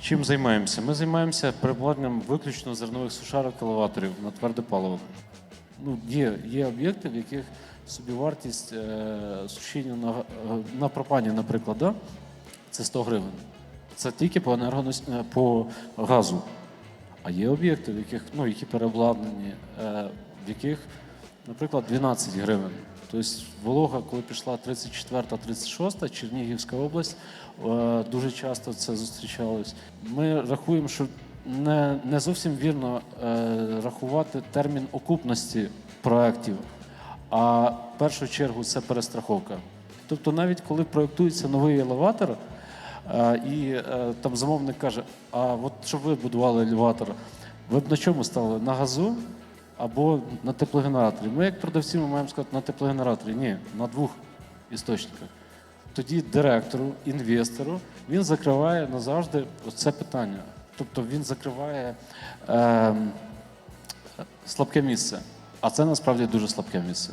Чим займаємося? Ми займаємося переобладнанням виключно зернових сушарок елеваторів на тверде паливо. Ну, є, є об'єкти, в яких собівартість е, сушіння на, е, на пропані, наприклад, да? це 100 гривень. Це тільки по, енергонос... е, по газу. А є об'єкти, в яких, ну, які переобладнані, е, в яких, наприклад, 12 гривень. Тобто волога, коли пішла 34-36, Чернігівська область, е, дуже часто це зустрічалось. Ми рахуємо, що не, не зовсім вірно е, рахувати термін окупності проєктів, а в першу чергу це перестраховка. Тобто, навіть коли проєктується новий елеватор, е, і там замовник каже: а от щоб ви будували елеватор, ви б на чому стали? На газу або на теплогенераторі? Ми, як продавці, ми маємо сказати на теплогенераторі. Ні, на двох істочниках. Тоді директору, інвестору він закриває назавжди це питання. Тобто він закриває е, слабке місце. А це насправді дуже слабке місце.